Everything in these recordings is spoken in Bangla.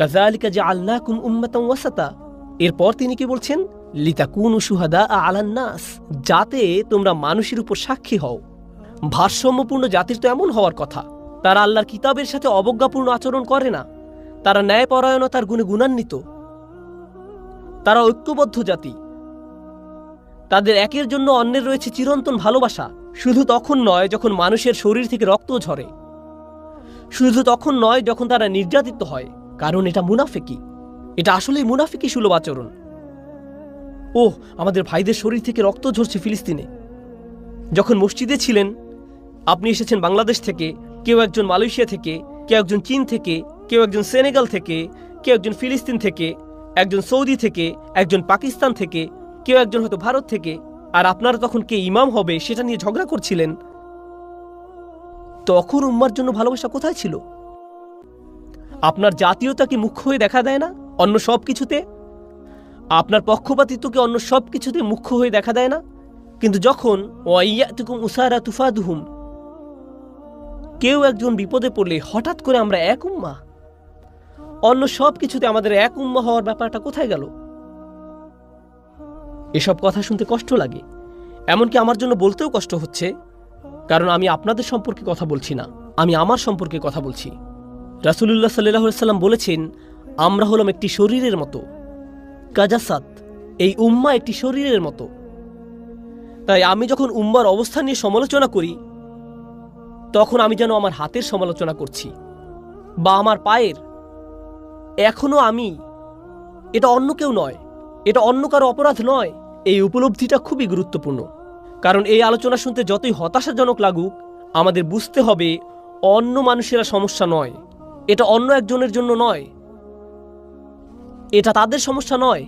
কাজালিকা যে আল্লাহকুম উম্মাতাম ওয়াসাতা। এরপর তিনি কি বলছেন? লিতাকুনু সুহাদা আলান্নাস যাতে তোমরা মানুষের উপর সাক্ষী হও। ভারসাম্যপূর্ণ জাতির তো এমন হওয়ার কথা। তারা আল্লাহর কিতাবের সাথে অবজ্ঞাপূর্ণ আচরণ করে না। তারা ন্যায়পরায়ণতার গুণে গুণান্বিত। তারা ঐক্যবদ্ধ জাতি। তাদের একের জন্য অন্যের রয়েছে চিরন্তন ভালোবাসা। শুধু তখন নয় যখন মানুষের শরীর থেকে রক্ত ঝরে। শুধু তখন নয় যখন তারা নির্যাতিত হয়। কারণ এটা মুনাফিকি। এটা আসলেই মুনাফিকি সুলভ আচরণ। ওহ, আমাদের ভাইদের শরীর থেকে রক্ত ঝরছে ফিলিস্তিনে। যখন মসজিদে ছিলেন, আপনি এসেছেন বাংলাদেশ থেকে, কেউ একজন মালয়েশিয়া থেকে, কেউ একজন চীন থেকে, কেউ একজন সেনেগাল থেকে, কেউ একজন ফিলিস্তিন থেকে, একজন সৌদি থেকে, একজন পাকিস্তান থেকে, কেউ একজন হয়তো ভারত থেকে। আর আপনারা তখন কে ইমাম হবে সেটা নিয়ে ঝগড়া করছিলেন? তখন উম্মার জন্য ভালোবাসা কোথায় ছিল? আপনার জাতীয়তা কি মুখ্য হয়ে দেখা দেয় না? অন্য সব কিছুতে? আপনার পক্ষপাতিত্বকে অন্য সব কিছুতে মুখ্য হয়ে দেখা দেয় না? কিন্তু যখন, ওয়াইয়াতুকুম উসারা তুফাদুহুম, কেউ একজন বিপদে পড়লে হঠাৎ করে আমরা এক উম্মা অন্য সব কিছুতে আমাদের এক উম্মা হওয়ার ব্যাপারটা কোথায় গেল? এসব কথা শুনতে কষ্ট লাগে, এমনকি আমার জন্য বলতেও কষ্ট হচ্ছে, কারণ আমি আপনাদের সম্পর্কে কথা বলছি না, আমি আমার সম্পর্কে কথা বলছি। রাসুলুল্লাহ সাল্লাহ সাল্লাম বলেছেন, আমরা হলাম একটি শরীরের মতো। কাজাসাত, এই উম্মা একটি শরীরের মতো। তাই আমি যখন উম্মার অবস্থান নিয়ে সমালোচনা করি, তখন আমি যেন আমার হাতের সমালোচনা করছি বা আমার পায়ের। এখনও আমি, এটা অন্য কেউ নয়, এটা অন্য কারও অপরাধ নয়, এই উপলব্ধিটা খুবই গুরুত্বপূর্ণ। কারণ এই আলোচনা শুনতে যতই হতাশাজনক লাগুক, আমাদের বুঝতে হবে অন্য মানুষেরা সমস্যা নয়। এটা অন্য একজনের জন্য নয়। এটা তাদের সমস্যা নয়।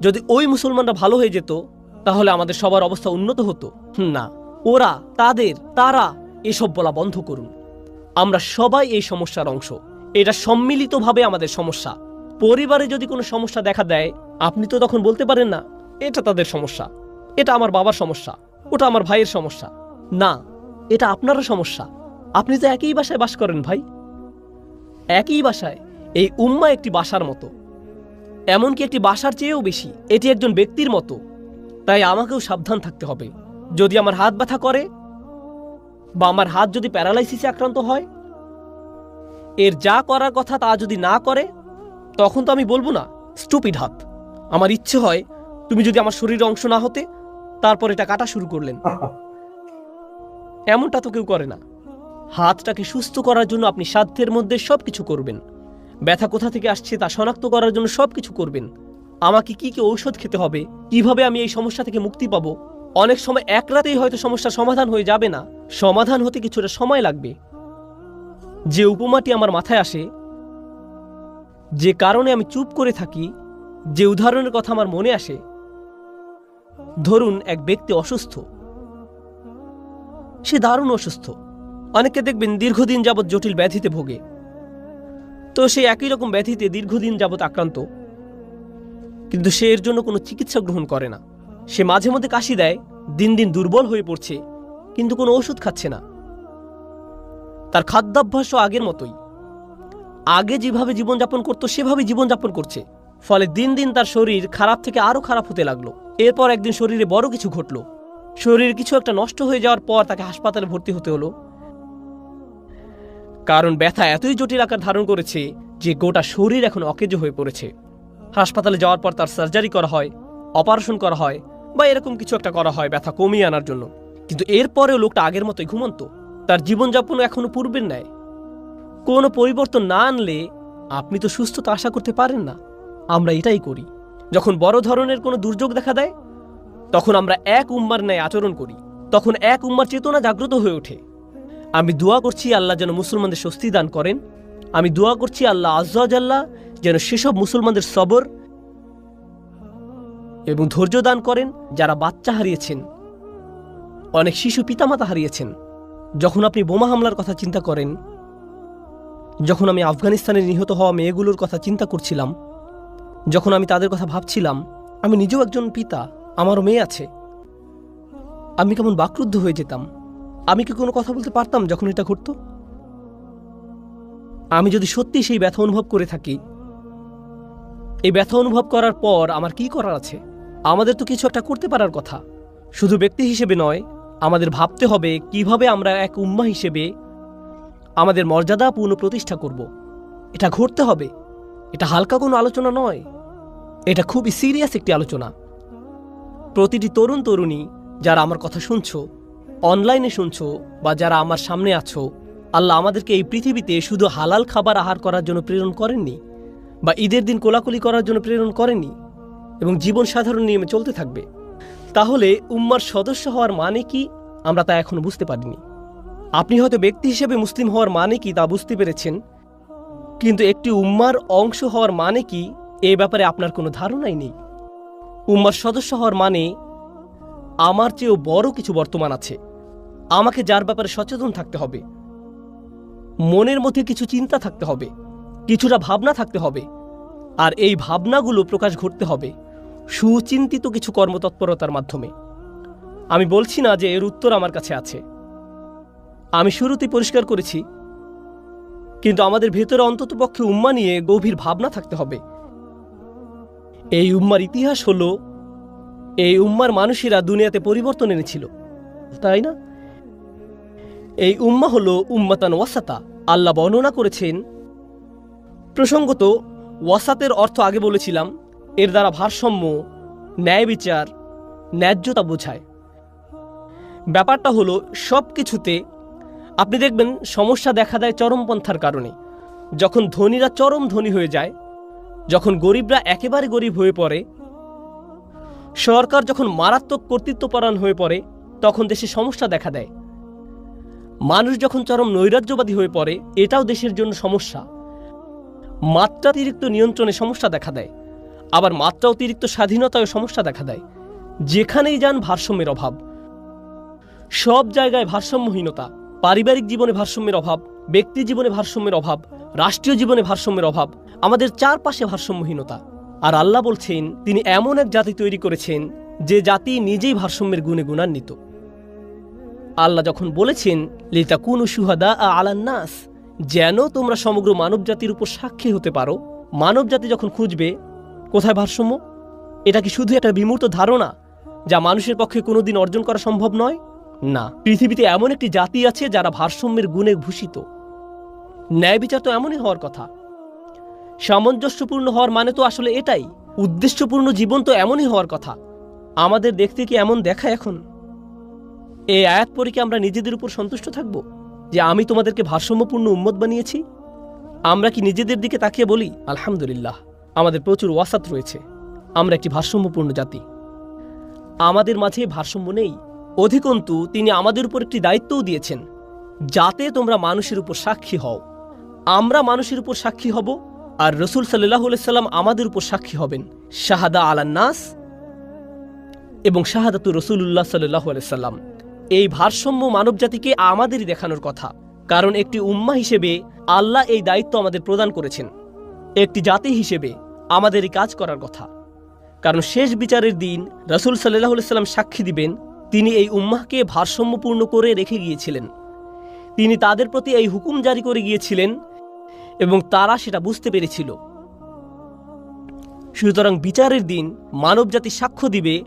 যদি ওই মুসলমানরা ভালো হয়ে যেত, তাহলে আমাদের সবার অবস্থা উন্নত হতো। না। ওরা, তাদের, তারা এসব বলা বন্ধ করুন। আমরা সবাই এই সমস্যার অংশ। এটা সম্মিলিতভাবে আমাদের সমস্যা। পরিবারে যদি কোনো সমস্যা দেখা দেয়, আপনি তো তখন বলতে পারেন না, এটা তাদের সমস্যা। এটা আমার বাবার সমস্যা, ওটা আমার ভাইয়ের সমস্যা। না, এটা আপনারও সমস্যা। আপনি তো একই বাসায় বাস করেন ভাই। একই বাসায় এই উম্মা একটি বাসার মতো। এমনকি একটি বাসার চেয়েও বেশি এটি একজন ব্যক্তির মতো। তাই আমাকেও সাবধান থাকতে হবে। যদি আমার হাত ব্যথা করে বা আমার হাত যদি প্যারালাইসিসে আক্রান্ত হয় এর যা করার কথা তা যদি না করে তখন তো আমি বলব না স্টুপিড হাত। আমার ইচ্ছে হয় তুমি যদি আমার শরীরের অংশ না হতে তারপর এটা কাটা শুরু করলেন। এমনটা তো কেউ করে না। হাতটাকে সুস্থ করার জন্য আপনি সাধ্যের মধ্যে সব কিছু করবেন। ব্যথা কোথা থেকে আসছে তা শনাক্ত করার জন্য সব কিছু করবেন। আমাকে কি কি ঔষধ খেতে হবে? কীভাবে আমি এই সমস্যা থেকে মুক্তি পাবো? অনেক সময় এক রাতেই হয়তো সমস্যার সমাধান হয়ে যাবে না। সমাধান হতে কিছুটা সময় লাগবে। যে উপমাটি আমার মাথায় আসে, যে কারণে আমি চুপ করে থাকি, যে উদাহরণের কথা আমার মনে আসে, ধরুন এক ব্যক্তি অসুস্থ। সে দারুণ অসুস্থ। অনেকে দেখবেন দীর্ঘদিন যাবৎ জটিল ব্যাধিতে ভোগে। তো সে একই রকম ব্যাধিতে দীর্ঘদিন যাবৎ আক্রান্ত। কিন্তু সে এর জন্য কোনো চিকিৎসা গ্রহণ করে না। সে মাঝে মধ্যে কাশি দেয়, দিন দিন দুর্বল হয়ে পড়ছে, কিন্তু কোনো ওষুধ খাচ্ছে না। তার খাদ্যাভ্যাসও আগের মতোই। আগে যেভাবে জীবনযাপন করতো সেভাবে জীবনযাপন করছে। ফলে দিন দিন তার শরীর খারাপ থেকে আরও খারাপ হতে লাগল। এরপর একদিন শরীরে বড় কিছু ঘটলো। শরীরে কিছু একটা নষ্ট হয়ে যাওয়ার পর তাকে হাসপাতালে ভর্তি হতে হলো। কারণ ব্যথা এতই জটিল আকার ধারণ করেছে যে গোটা শরীর এখন অকেজ হয়ে পড়েছে। হাসপাতালে যাওয়ার পর তার সার্জারি করা হয়, অপারেশন করা হয় বা এরকম কিছু একটা করা হয় ব্যথা কমিয়ে আনার জন্য। কিন্তু এরপরেও লোকটা আগের মতোই ঘুমন্ত। তার জীবনযাপন এখনও পূর্বের ন্যায়। কোনো পরিবর্তন না আনলে আপনি তো সুস্থতা আশা করতে পারেন না। আমরা এটাই করি। যখন বড় ধরনের কোনো দুর্যোগ দেখা দেয়, তখন আমরা এক উম্মার ন্যায় আচরণ করি। তখন এক উম্মার চেতনা জাগ্রত হয়ে ওঠে। আমি দোয়া করছি আল্লাহ যেন মুসলমানদের স্বস্তি দান করেন। আমি দোয়া করছি আল্লাহ আজ্লাহ যেন সেসব মুসলমানদের সবর এবং ধৈর্য দান করেন যারা বাচ্চা হারিয়েছেন। অনেক শিশু পিতামাতা হারিয়েছেন। যখন আপনি বোমা হামলার কথা চিন্তা করেন, যখন আমি আফগানিস্তানে নিহত হওয়া মেয়েগুলোর কথা চিন্তা করছিলাম, যখন আমি তাদের কথা ভাবছিলাম, আমি নিজেও একজন পিতা, আমারও মেয়ে আছে। আমি কেমন বাকরুদ্ধ হয়ে যেতাম। আমি কি কোনো কথা বলতে পারতাম যখন এটা ঘটতো? আমি যদি সত্যি সেই ব্যথা অনুভব করে থাকি, এই ব্যথা অনুভব করার পর আমার কি করার আছে? আমাদের তো কিছু একটা করতে পারার কথা। শুধু ব্যক্তি হিসেবে নয়, আমাদের ভাবতে হবে কীভাবে আমরা এক উম্মা হিসেবে আমাদের মর্যাদা পূর্ণ প্রতিষ্ঠা করব। এটা ঘটতে হবে। এটা হালকা কোনো আলোচনা নয়। এটা খুবই সিরিয়াস একটি আলোচনা। প্রতিটি তরুণ তরুণী যারা আমার কথা শুনছো অনলাইনে শুনছো বা যারা আমার সামনে আছো, আল্লাহ আমাদেরকে এই পৃথিবীতে শুধু হালাল খাবার আহার করার জন্য প্রেরণ করেননি, বা ঈদের দিন কোলাকুলি করার জন্য প্রেরণ করেননি, এবং জীবন সাধারণ নিয়মে চলতে থাকবে। তাহলে উম্মার সদস্য হওয়ার মানে কি? আমরা তা এখনও বুঝতে পারিনি। আপনি হয়তো ব্যক্তি হিসেবে মুসলিম হওয়ার মানে কি তা বুঝতে পেরেছেন, কিন্তু একটি উম্মার অংশ হওয়ার মানে কি এ ব্যাপারে আপনার কোনো ধারণাই নেই। উম্মার সদস্য হওয়ার মানে আমার চেয়েও বড় কিছু বর্তমান আছে। আমাকে যার ব্যাপারে সচেতন থাকতে হবে। মনের মধ্যে কিছু চিন্তা থাকতে হবে, কিছুটা ভাবনা থাকতে হবে, আর এই ভাবনাগুলো প্রকাশ ঘটতে হবে সুচিন্তিত কিছু কর্মতৎপরতার মাধ্যমে। আমি বলছি না যে এর উত্তর আমার কাছে আছে। আমি শুরুতেই পরিষ্কার করেছি, কিন্তু আমাদের ভেতরে অন্ততপক্ষে উম্মা নিয়ে গভীর ভাবনা থাকতে হবে। এই উম্মার ইতিহাস হলো, এই উম্মার মানুষেরা দুনিয়াতে পরিবর্তন এনেছিল, তাই না? এই উম্মা হলো উম্মাতান ওয়াসাতা। আল্লাহ বর্ণনা করেছেন, প্রসঙ্গত, ওয়াসাতের অর্থ আগে বলেছিলাম, এর দ্বারা ভারসাম্য, ন্যায় বিচার, ন্যায্যতা বোঝায়। ব্যাপারটা হলো সব কিছুতে আপনি দেখবেন সমস্যা দেখা দেয় চরমপন্থার কারণে। যখন ধনীরা চরম ধনী হয়ে যায়, যখন গরিবরা একেবারে গরিব হয়ে পড়ে, সরকার যখন মারাত্মক কর্তৃত্বপরায়ণ হয়ে পড়ে, তখন দেশে সমস্যা দেখা দেয়। মানুষ যখন চরম নৈরাজ্যবাদী হয়ে পড়ে, এটাও দেশের জন্য সমস্যা। মাত্রাতিরিক্ত নিয়ন্ত্রণে সমস্যা দেখা দেয়। আবার মাত্রা অতিরিক্ত স্বাধীনতায় সমস্যা দেখা দেয়। যেখানেই যান ভারসাম্যের অভাব। সব জায়গায় ভারসাম্যহীনতা। পারিবারিক জীবনে ভারসাম্যের অভাব, ব্যক্তি জীবনে ভারসাম্যের অভাব, রাষ্ট্রীয় জীবনে ভারসাম্যের অভাব, আমাদের চারপাশে ভারসাম্যহীনতা। আর আল্লাহ বলছেন, তিনি এমন এক জাতি তৈরি করেছেন, যে জাতি নিজেই ভারসাম্যের গুণে গুণান্বিত। আল্লাহ যখন বলেছেন লিতা কুনু সুহাদা আলান্নাস যেন তোমরা সমগ্র মানব জাতির উপর সাক্ষী হতে পারো। মানব জাতি যখন খুঁজবে, কোথায় ভারসাম্য? এটা কি শুধু একটা বিমূর্ত ধারণা, যা মানুষের পক্ষে কোনোদিন অর্জন করা সম্ভব নয়? না, পৃথিবীতে এমন একটি জাতি আছে যারা ভারসাম্যের গুণে ভূষিত। ন্যায় বিচার তো এমনই হওয়ার কথা। সামঞ্জস্যপূর্ণ হওয়ার মানে তো আসলে এটাই। উদ্দেশ্যপূর্ণ জীবন তো এমনই হওয়ার কথা। আমাদের দেখতে কি এমন দেখা এখন? এই আয়াত পরে কি আমরা নিজেদের উপর সন্তুষ্ট থাকব? যে আমি তোমাদেরকে ভারসাম্যপূর্ণ উম্মত বানিয়েছি? আমরা কি নিজেদের দিকে তাকিয়ে বলি, আলহামদুলিল্লাহ, আমাদের প্রচুর ওয়াসাত রয়েছে, আমরা একটি ভারসাম্যপূর্ণ জাতি। আমাদের মাঝে ভারসাম্য নেই। অধিকন্তু, তিনি আমাদের উপর একটি দায়িত্বও দিয়েছেন, যাতে তোমরা মানুষের উপর সাক্ষী হও। আমরা মানুষের উপর সাক্ষী হব, আর রসুল সাল্লাহ সাল্লাম আমাদের উপর সাক্ষী হবেন, শাহাদা আলান্নাস এবং শাহাদাতু রসুল্লাহ সাল্লাহ সাল্লাম। এই ভারসাম্য মানবজাতিকে আমাদেরই দেখানোর কথা। কারণ একটি উম্মা হিসেবে আল্লাহ এই দায়িত্ব আমাদের প্রদান করেছেন। একটি জাতি হিসেবে আমাদের এই কাজ করার কথা। কারণ শেষ বিচারের দিন রসুল সাল্লাহ সাল্লাম সাক্ষী দিবেন, তিনি এই উম্মাহকে ভারসাম্যপূর্ণ করে রেখে গিয়েছিলেন। তিনি তাদের প্রতি এই হুকুম জারি করে গিয়েছিলেন এবং তারা সেটা বুঝতে পেরেছিল। সুতরাং বিচারের দিন মানবজাতি সাক্ষ্য দিবে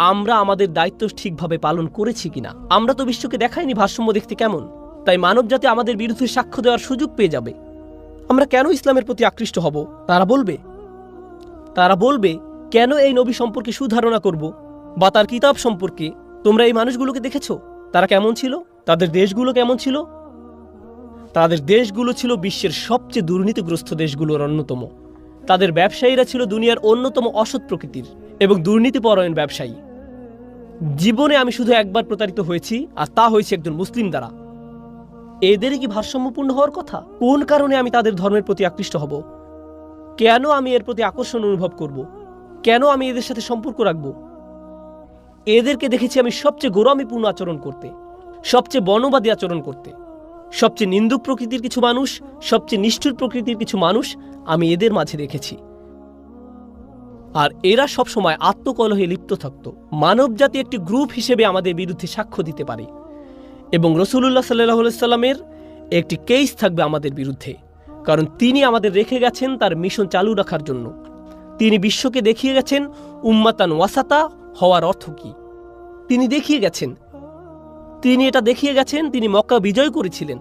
আমরা আমাদের দায়িত্ব ঠিকভাবে পালন করেছি কিনা? আমরা তো বিশ্বকে দেখাইনি ভারসাম্য দেখতে কেমন? তাই মানবজাতি আমাদের বিরুদ্ধে সাক্ষ্য দেওয়ার সুযোগ পেয়ে যাবে। আমরা কেন ইসলামের প্রতি আকৃষ্ট হব? তারা বলবে। তারা বলবে, কেন এই নবী সম্পর্কে সুধারণা করব? বা তার কিতাব সম্পর্কে? তোমরা এই মানুষগুলোকে দেখেছ? তারা কেমন ছিল? তাদের দেশগুলো কেমন ছিল? তাদের দেশগুলো ছিল বিশ্বের সবচেয়ে দুর্নীতিগ্রস্ত দেশগুলোর অন্যতম। তাদের ব্যবসায়ীরা ছিল দুনিয়ার অন্যতম অসৎ প্রকৃতির এবং দুর্নীতিপরায়ণ ব্যবসায়ী। জীবনে আমি শুধু একবার প্রতারিত হয়েছি, আর তা হয়েছে একজন মুসলিম দ্বারা। এদেরই কি ভারসাম্যপূর্ণ হওয়ার কথা? কোন কারণে আমি তাদের ধর্মের প্রতি আকৃষ্ট হব? কেন আমি এর প্রতি আকর্ষণ অনুভব করব? কেন আমি এদের সাথে সম্পর্ক রাখব? এদেরকে দেখেছি আমি সবচেয়ে গোরামিপূর্ণ আচরণ করতে, সবচেয়ে বর্ণবাদী আচরণ করতে। সবচেয়ে নিন্দুক প্রকৃতির কিছু মানুষ, সবচেয়ে নিষ্ঠুর প্রকৃতির কিছু মানুষ আমি এদের মাঝে দেখেছি। আর এরা সবসময় আত্মকলহে লিপ্ত থাকত। মানব জাতি একটি গ্রুপ হিসেবে আমাদের বিরুদ্ধে সাক্ষ্য দিতে পারে। এবং রসুলুল্লাহ সাল্লাহ সাল্লামের একটি কেস থাকবে আমাদের বিরুদ্ধে। কারণ তিনি আমাদের রেখে গেছেন তার মিশন চালু রাখার জন্য। তিনি বিশ্বকে দেখিয়ে গেছেন, উম্মাতান ওয়াসাতা হওয়ার অর্থ কি? তিনি দেখিয়ে গেছেন। তিনি এটা দেখিয়ে গেছেন, তিনি মক্কা বিজয় করেছিলেন।